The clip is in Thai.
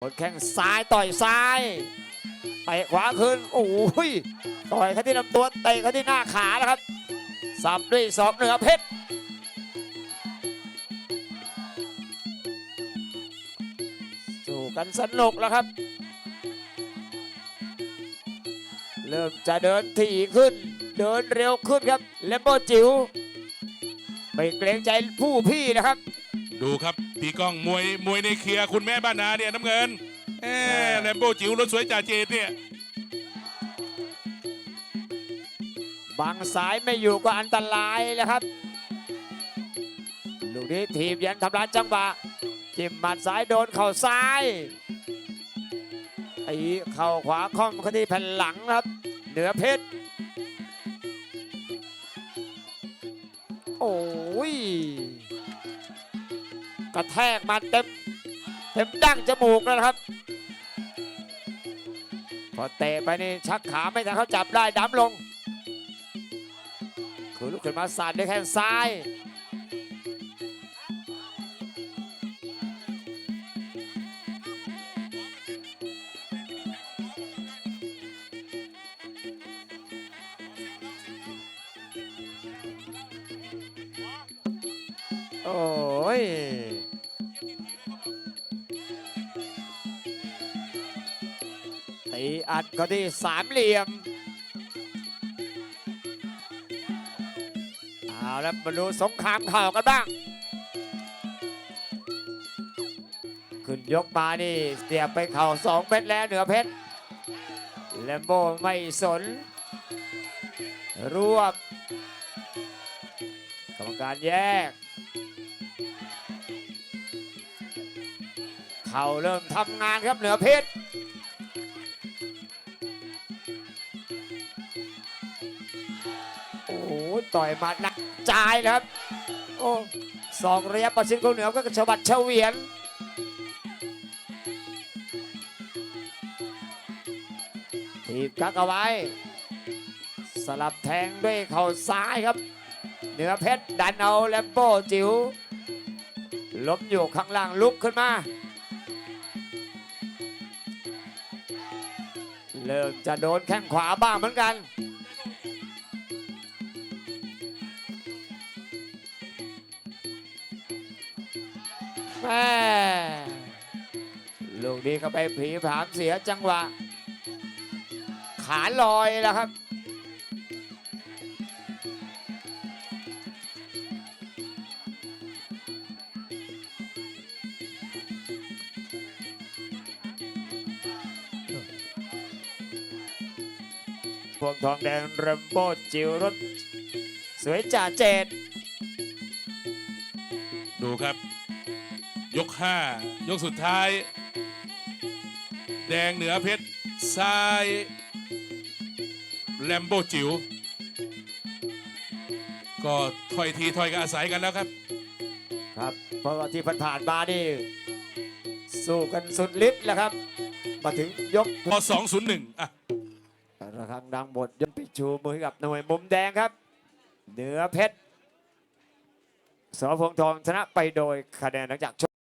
หมดแข้งซ้ายต่อยซ้ายเตะขวาคืนโอ้ยต่อยเข้าที่ลำตัวเตะเข้าที่หน้าขานะครับสับด้วยศอกเหนือเพชรสู้กันสนุกแล้วครับ เริ่มจะเดินถี่ขึ้น เดินเร็วขึ้นครับเลมโบจิ๋วไม่เกรงใจผู้พี่นะครับ ดูครับพี่ก้องมวยมวยในเคลียร์คุณแม่บ้านนาเนี่ยน้ำเงินเออแลมโบจิ๋วรถสวยจ่าเจดเนี่ยบังสายไม่อยู่ก็อันตรายแล้วครับ ลูกนี้ทีบยันทำลายจังหวะจิ้มหมัดซ้ายโดนเข่าซ้ายตีเข่าขวาค่อมเข้าที่แผ่นหลังครับ เหนือเพชรโอ้ยก ระแทกมาเต็มเต็มดั้งจมูกแล้วนะครับ พอเตะไปนี่ชักขาไม่ทันเขาจับได้ดำลง คือลุกขึ้นมาสาดด้วยแข้งซ้ายโอ้ย ตีอัดเขาที่สามเหลี่ยมเอาแล้วมาดูสงครามเข่ากันบ้าง ขึ้นยกมานี่เสียบไปเข่าสองเม็ดแล้วเหนือเพชรแลมโบไม่สน รวบกรรมการแยก เข่าเริ่มทำงานครับเหนือเพชร โอ้โหต่อยมาหนักจายนะครับ โอ้สองระยะประชิดของเหนือก็ฉบัดเฉวียนทีบกักเอาไว้ สลับแทงด้วยเข่าซ้ายครับ เหนือเพชรดันเอาแลมโบ้จิ๋วล้มอยู่ข้างล่างลุกขึ้นมา เริ่มจะโดนแข้งขวาบ้างเหมือนกัน แม่ลูกนี้ก็ไปผีผามเสียจังหวะ ขาลอยแล้วครับ พวงทองแดงเรมโบ้จิวรถ สวยจ่าเจดดูครับ ยกห้ายกสุดท้าย แดงเหนือเพชรซ้ายแลมโบจิ๋วก็ถอยทีถอยกันอาศัยกันแล้วครับ ครับ เพราะว่าที่ผ่านๆมานี่ สู้กันสุดฤทธิ์แล้วครับ มาถึงยกพอ201อะระฆังดังหมดยกไปชูมือให้กับหน่วยมุมแดงครับ เหนือเพชรสอพงทองชนะไปโดยคะแนนหลังจากชก